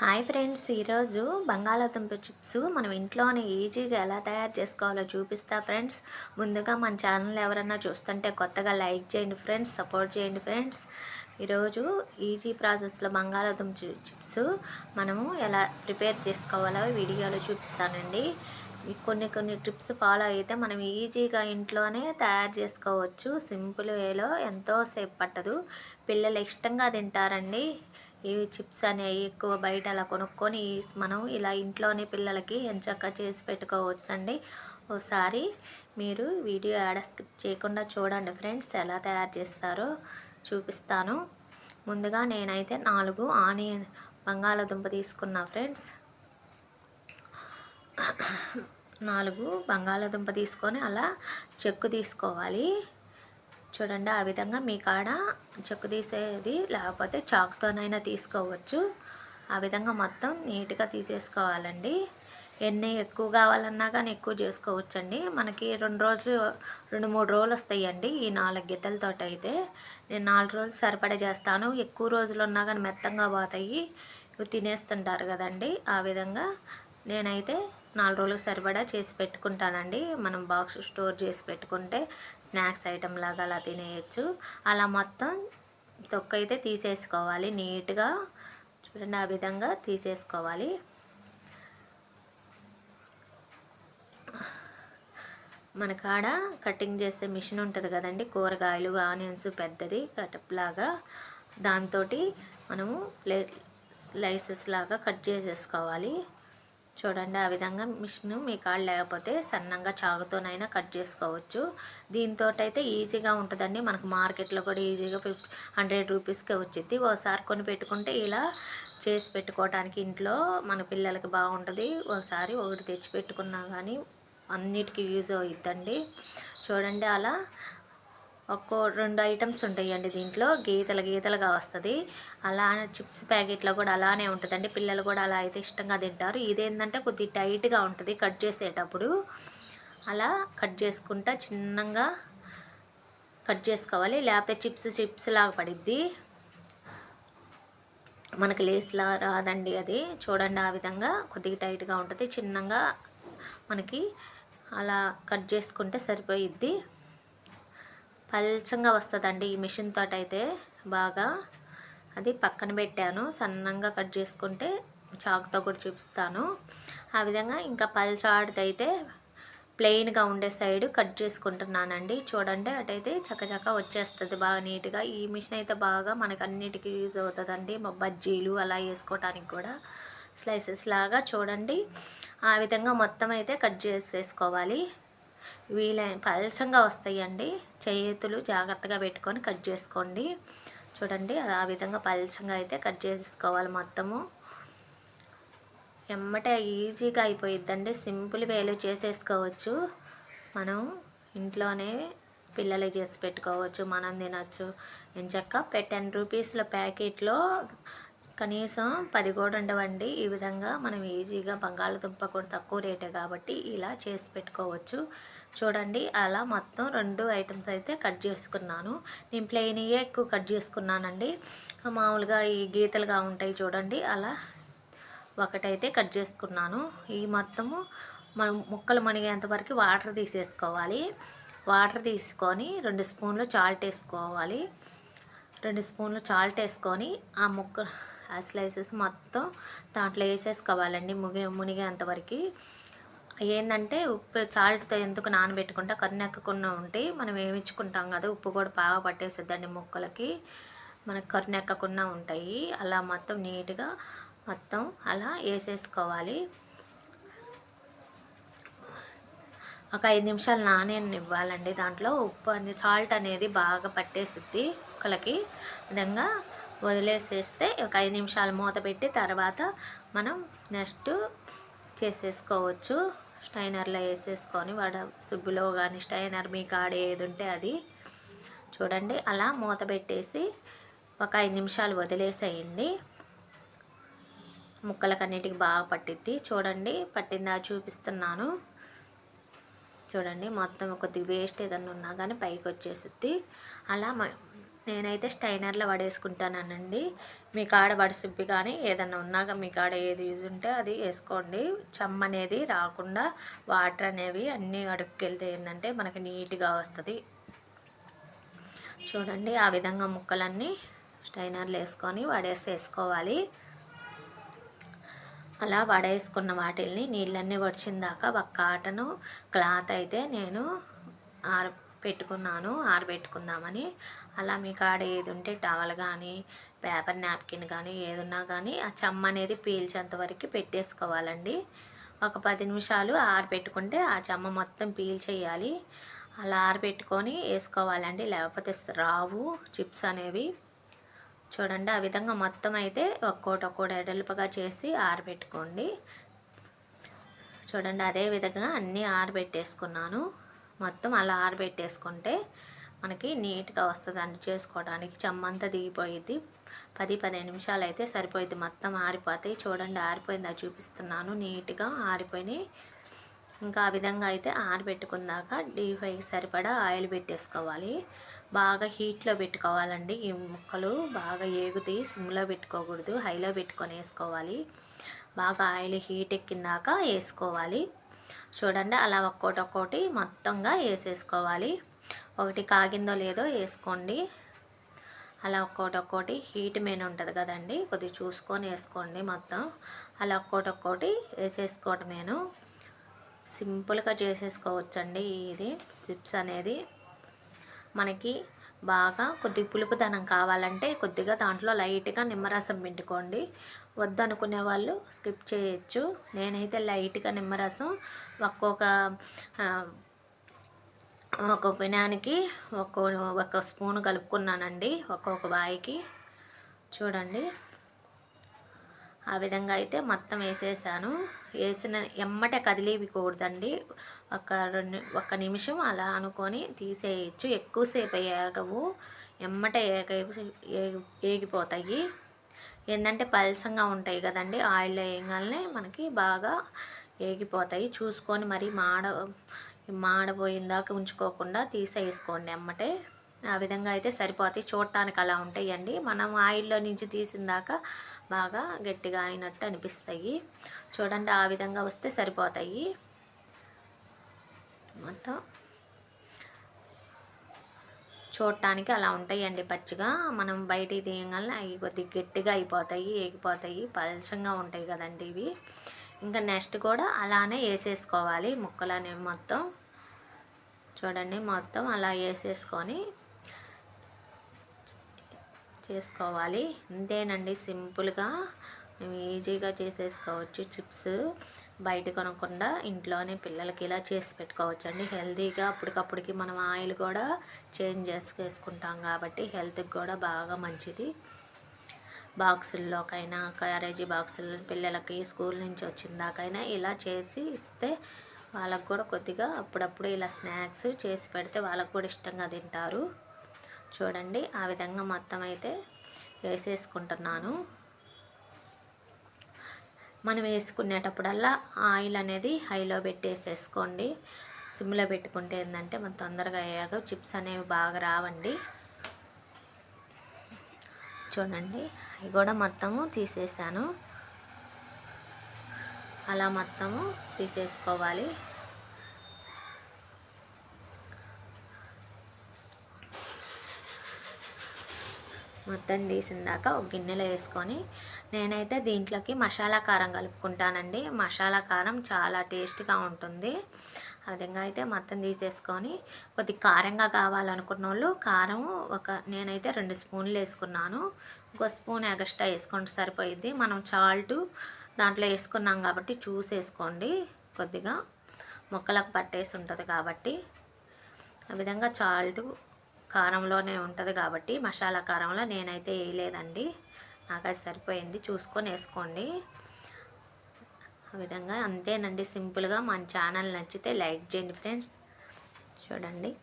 Hi friends ఈరోజు బంగాళాదుంప chips మనం ఇంట్లోనే ఈజీగా ఎలా తయారు చేసుకోవాలో చూపిస్తా ఫ్రెండ్స్. ముందుగా మన ఛానల్ ఎవరన్నా చూస్తుంటే కొత్తగా లైక్ చేయండి ఫ్రెండ్స్ సపోర్ట్ చేయండి ఫ్రెండ్స్. ఈరోజు ఈజీ ప్రాసెస్లో బంగాళాదుంప చిప్స్ మనము ఎలా ప్రిపేర్ చేసుకోవాలో వీడియోలో చూపిస్తానండి. కొన్ని కొన్ని ట్రిప్స్ ఫాలో అయితే మనం ఈజీగా ఇంట్లోనే తయారు చేసుకోవచ్చు. సింపుల్ వేలో ఎంతో సేపు పట్టదు. పిల్లలు ఇష్టంగా తింటారండి. ఇవి చిప్స్ అనేవి ఎక్కువ బయట అలా కొనుక్కొని మనం ఇలా ఇంట్లోనే పిల్లలకి ఎంచక్క చేసి పెట్టుకోవచ్చండి. ఒకసారి మీరు వీడియో యాడ్ స్కిప్ చేయకుండా చూడండి ఫ్రెండ్స్ ఎలా తయారు చేస్తారో చూపిస్తాను. ముందుగా నేనైతే నాలుగు ఆనియన్ బంగాళదుంప తీసుకున్నా ఫ్రెండ్స్. నాలుగు బంగాళదుంప తీసుకొని అలా చెక్కు తీసుకోవాలి. చూడండి ఆ విధంగా మీ కాడ చెక్కు తీసేది లేకపోతే చాకుతోనైనా తీసుకోవచ్చు. ఆ విధంగా మొత్తం నీట్గా తీసేసుకోవాలండి. ఎన్ని ఎక్కువ కావాలన్నా కానీ ఎక్కువ చేసుకోవచ్చండి. మనకి రెండు రోజులు రెండు మూడు రోజులు వస్తాయండి ఈ నాలుగు గిడ్డలతో అయితే నేను నాలుగు రోజులు సరిపడా చేస్తాను. ఎక్కువ రోజులు ఉన్నా కానీ మెత్తంగా పోతాయి. ఇవి తినేస్తుంటారు కదండి. ఆ విధంగా నేనైతే నాలుగు రోజులకు సరిపడా చేసి పెట్టుకుంటానండి. మనం బాక్స్ స్టోర్ చేసి పెట్టుకుంటే స్నాక్స్ ఐటెం లాగా అలా తినేయచ్చు. అలా మొత్తం తొక్క అయితే తీసేసుకోవాలి. నీట్గా చూడండి ఆ విధంగా తీసేసుకోవాలి. మన కాడ కటింగ్ చేసే మిషన్ ఉంటుంది కదండి కూరగాయలు ఆనియన్స్ పెద్దది కటప్ లాగా. దాంతో మనము ప్లే స్లైసెస్ లాగా కట్ చేసేసుకోవాలి. చూడండి ఆ విధంగా మిషన్ మీ కాళ్ళు లేకపోతే సన్నంగా చాకుతోనైనా కట్ చేసుకోవచ్చు. దీంతో అయితే ఈజీగా ఉంటుందండి. మనకు మార్కెట్లో కూడా ఈజీగా ఫిఫ్టీ హండ్రెడ్ రూపీస్కే వచ్చింది ఒకసారి కొని పెట్టుకుంటే ఇలా చేసి పెట్టుకోవడానికి ఇంట్లో మన పిల్లలకి బాగుంటుంది. ఒకసారి ఒకటి తెచ్చి పెట్టుకున్నా కానీ అన్నిటికీ యూజ్ అవుతుందండి చూడండి అలా ఒక్కో రెండు ఐటమ్స్ ఉంటాయండి దీంట్లో. గీతలు గీతలుగా వస్తుంది. అలా చిప్స్ ప్యాకెట్లో కూడా అలానే ఉంటుందండి. పిల్లలు కూడా అలా అయితే ఇష్టంగా తింటారు. ఇదేంటంటే కొద్దిగా టైట్గా ఉంటుంది కట్ చేసేటప్పుడు. అలా కట్ చేసుకుంటా చిన్నగా కట్ చేసుకోవాలి. లేకపోతే చిప్స్ చిప్స్ లాగా పడిద్ది. మనకి లేస్లా రాదండి అది. చూడండి ఆ విధంగా కొద్దిగా టైట్గా ఉంటుంది. చిన్నగా మనకి అలా కట్ చేసుకుంటే సరిపోయిద్ది. పల్చంగా వస్తుందండి ఈ మిషన్ తోట అయితే బాగా. అది పక్కన పెట్టాను. సన్నంగా కట్ చేసుకుంటే చాకుతో కూడా చూపిస్తాను. ఆ విధంగా ఇంకా పల్చాడిదైతే ప్లెయిన్గా ఉండే సైడ్ కట్ చేసుకుంటున్నానండి. చూడండి అటైతే చక్కచక్క వచ్చేస్తుంది బాగా నీట్గా. ఈ మిషన్ అయితే బాగా మనకు అన్నిటికీ యూజ్ అవుతుందండి. బజ్జీలు అలా వేసుకోవడానికి కూడా స్లైసెస్ లాగా చూడండి. ఆ విధంగా మొత్తం అయితే కట్ చేసేసుకోవాలి. వీలైన పలచంగా వస్తాయండి. చేతులు జాగ్రత్తగా పెట్టుకొని కట్ చేసుకోండి. చూడండి అది ఆ విధంగా పలచంగా అయితే కట్ చేసుకోవాలి మొత్తము. ఎమ్మటే ఈజీగా అయిపోయిద్దండి. సింపుల్ వేలో చేసేసుకోవచ్చు. మనం ఇంట్లోనే పిల్లలు చేసి పెట్టుకోవచ్చు. మనం తినచ్చు. ఎంచక్క టెన్ రూపీస్ల ప్యాకెట్లో కనీసం పది కూడా ఉండవండి. ఈ విధంగా మనం ఈజీగా బంగాళదుంప కూడా తక్కువ రేటే కాబట్టి ఇలా చేసి పెట్టుకోవచ్చు. చూడండి అలా మొత్తం రెండు ఐటమ్స్ అయితే కట్ చేసుకున్నాను. నేను ప్లెయిన్యే ఎక్కువ కట్ చేసుకున్నానండి. మామూలుగా ఈ గీతలుగా ఉంటాయి చూడండి అలా ఒకటైతే కట్ చేసుకున్నాను. ఈ మొత్తము మనం ముక్కలు మణిగేంత వరకు వాటర్ తీసేసుకోవాలి. వాటర్ తీసుకొని రెండు స్పూన్లు చాల్ట్ వేసుకోవాలి. రెండు స్పూన్లు చాల్ట్ వేసుకొని ఆ ముక్క ఆ స్లైసెస్ మొత్తం దాంట్లో వేసేసుకోవాలండి ముగి మునిగేంత వరకు. ఏంటంటే ఉప్పు చాల్ట్తో ఎందుకు నానబెట్టుకుంటా? కరునెక్కకుండా ఉంటే మనం వేయించుకుంటాం కదా ఉప్పు కూడా బాగా పట్టేస్తుందండి ముక్కలకి. మనకు కరునెక్కకుండా ఉంటాయి. అలా మొత్తం నీట్గా మొత్తం అలా వేసేసుకోవాలి. ఒక ఐదు నిమిషాలు నానేని ఇవ్వాలండి దాంట్లో ఉప్పు అనేది సాల్ట్ అనేది బాగా పట్టేసిద్ది ముక్కలకి. విధంగా వదిలేసేస్తే ఒక ఐదు నిమిషాలు మూత పెట్టి తర్వాత మనం నెక్స్ట్ చేసేసుకోవచ్చు. స్టైనర్లో వేసేసుకొని వడ సుబ్బులో కానీ స్టైనర్ మీ కాడ ఏది ఉంటే అది చూడండి. అలా మూత పెట్టేసి ఒక ఐదు నిమిషాలు వదిలేసేయండి. ముక్కలకన్నిటికి బాగా పట్టిద్ది. చూడండి పట్టిందా చూపిస్తున్నాను. చూడండి మొత్తం కొద్దిగా వేస్ట్ ఏదన్నా ఉన్నా కానీ పైకి వచ్చేసిద్ది. అలా మ నేనైతే స్టైనర్లో పడేసుకుంటానండి మీ కాడ వడిసిప్పి కానీ ఏదన్నా ఉన్నాక మీ కాడ ఏది యూజ్ ఉంటే అది వేసుకోండి. చెమ్మ అనేది రాకుండా వాటర్ అనేవి అన్నీ అడుక్కెళ్తే ఏంటంటే మనకి నీట్గా వస్తుంది. చూడండి ఆ విధంగా ముక్కలన్నీ స్టైనర్లు వేసుకొని వడేసి వేసుకోవాలి అలా వడేసుకున్న వాటిల్ని నీళ్ళన్నీ వడిచిన దాకా ఒక కాటను క్లాత్ అయితే నేను ఆరు పెట్టుకున్నాను ఆరబెట్టుకుందామని. అలా మీ కాడ ఏది ఉంటే టవల్ కానీ పేపర్ నాప్కిన్ కానీ ఏదున్నా కానీ ఆ చెమ్మ అనేది పీల్చేంత వరకు పెట్టేసుకోవాలండి. ఒక పది నిమిషాలు ఆరబెట్టుకుంటే ఆ చెమ్మ మొత్తం పీల్చేయాలి. అలా ఆరబెట్టుకొని వేసుకోవాలండి. లేకపోతే రావు చిప్స్ అనేవి. చూడండి ఆ విధంగా మొత్తం అయితే ఒక్కోటి ఒక్కోటి ఎడల్పగా చేసి ఆరబెట్టుకోండి. చూడండి అదే విధంగా అన్నీ ఆరబెట్టేసుకున్నాను. మొత్తం అలా ఆరబెట్టేసుకుంటే మనకి నీట్గా వస్తుంది అండి చేసుకోవడానికి. చెమ్మంతా దిగిపోయిద్ది. పది పదిహేను నిమిషాలు అయితే సరిపోయిద్ది. మొత్తం ఆరిపోతాయి. చూడండి ఆరిపోయింది? అది చూపిస్తున్నాను. నీట్గా ఆరిపోయినాయి. ఇంకా ఆ విధంగా అయితే ఆరబెట్టుకున్నాక డీప్ ఫ్రైకి సరిపడా ఆయిల్ పెట్టేసుకోవాలి. బాగా హీట్లో పెట్టుకోవాలండి. ఈ ముక్కలు బాగా ఏగుతాయి. సిమ్లో పెట్టుకోకూడదు. హైలో పెట్టుకొని వేసుకోవాలి. బాగా ఆయిల్ హీట్ ఎక్కిందాక వేసుకోవాలి. చూడండి అలా ఒక్కోటి ఒక్కోటి మొత్తంగా వేసేసుకోవాలి. ఒకటి కాగిందో లేదో వేసుకోండి. అలా ఒక్కోటి ఒక్కోటి హీట్ మెయిన్ ఉంటుంది కదండి కొద్దిగా చూసుకొని వేసుకోండి మొత్తం. అలా ఒక్కోటి ఒక్కోటి వేసేసుకోవటమేను. సింపుల్గా చేసేసుకోవచ్చండి ఇది చిప్స్ అనేది. మనకి బాగా కొద్దిగా పులుపుదనం కావాలంటే కొద్దిగా దాంట్లో లైట్గా నిమ్మరసం పిండుకోండి. వద్దనుకునే వాళ్ళు స్కిప్ చేయొచ్చు. నేనైతే లైట్గా నిమ్మరసం ఒక్కొక్క ఒక పినానికి ఒక్కో ఒక స్పూన్ కలుపుకున్నానండి ఒక్కొక్క బాయికి. చూడండి. ఆ విధంగా అయితే మొత్తం వేసేసాను. వేసిన ఎమ్మటే కదిలిపోకూడదండి ఒక రెండు ఒక్క నిమిషం అలా అనుకొని తీసేయచ్చు. ఎక్కువసేపు ఏగవు. ఎమ్మట ఏగ ఏగిపోతాయి. ఏంటంటే పలసంగా ఉంటాయి కదండి. ఆయిల్ వేయగానే మనకి బాగా ఏగిపోతాయి. చూసుకొని మరి మాడ మాడపోయిందాక ఉంచుకోకుండా తీసేసుకోండి ఎమ్మటే. ఆ విధంగా అయితే సరిపోతాయి. చూడటానికి అలా ఉంటాయండి. మనం ఆయిల్లో నుంచి తీసిందాక బాగా గట్టిగా అయినట్టు అనిపిస్తాయి. చూడండి ఆ విధంగా వస్తే సరిపోతాయి. మొత్తం చూడటానికి అలా ఉంటాయండి పచ్చిగా. మనం బయటికి తీయగలన అవి కొద్దిగా గట్టిగా అయిపోతాయి ఏగిపోతాయి పలసంగా ఉంటాయి కదండి ఇవి. ఇంకా నెక్స్ట్ కూడా అలానే వేసేసుకోవాలి. ముక్కలు అనేవి మొత్తం చూడండి మొత్తం అలా వేసేసుకొని చేసుకోవాలి. అంతేనండి సింపుల్గా మేము ఈజీగా చేసేసుకోవచ్చు చిప్స్. బయట కొనకుండా ఇంట్లోనే పిల్లలకి ఇలా చేసి పెట్టుకోవచ్చు అండి హెల్తీగా అప్పటికప్పటికి మనం ఆయిల్ కూడా చేంజ్ చేసుకేసుకుంటాం కాబట్టి హెల్త్కి కూడా బాగా మంచిది. బాక్సుల్లోకైనా క్యారేజీ బాక్సులు పిల్లలకి స్కూల్ నుంచి వచ్చిందాకైనా ఇలా చేసి ఇస్తే వాళ్ళకు కూడా కొద్దిగా అప్పుడప్పుడు ఇలా స్నాక్స్ చేసి పెడితే వాళ్ళకు కూడా ఇష్టంగా తింటారు. చూడండి ఆ విధంగా మొత్తం అయితే వేసేసుకుంటున్నాను. మనం వేసుకునేటప్పుడల్లా ఆయిల్ అనేది హైలో పెట్టేసేసుకోండి. సిమ్లో పెట్టుకుంటే ఏంటంటే మనం తొందరగా అయ్యాక చిప్స్ అనేవి బాగా రావండి. చూడండి అవి కూడా మొత్తము తీసేసాను. అలా మొత్తము తీసేసుకోవాలి. మొత్తం తీసిందాక ఒక గిన్నెలో వేసుకొని నేనైతే దీంట్లోకి మసాలా కారం కలుపుకుంటానండి. మసాలా కారం చాలా టేస్ట్గా ఉంటుంది. ఆ విధంగా అయితే మొత్తం తీసేసుకొని కొద్ది కారంగా కావాలనుకున్న వాళ్ళు కారం ఒక నేనైతే రెండు స్పూన్లు వేసుకున్నాను. ఒక స్పూన్ ఎగస్ట్రా వేసుకుంటే సరిపోయింది మనం చాల్ట్ దాంట్లో వేసుకున్నాం కాబట్టి చూసి వేసుకోండి. కొద్దిగా మొక్కలకు పట్టేసి ఉంటుంది కాబట్టి. ఆ విధంగా చాల్ట్ కారంలోనే ఉంటుంది కాబట్టి మసాలా కారంలో నేనైతే వేయలేదండి. నాకు అది సరిపోయింది. చూసుకొని వేసుకోండి. ఆ విధంగా అంతేనండి. సింపుల్గా మన ఛానల్ నచ్చితే లైక్ చేయండి ఫ్రెండ్స్. చూడండి.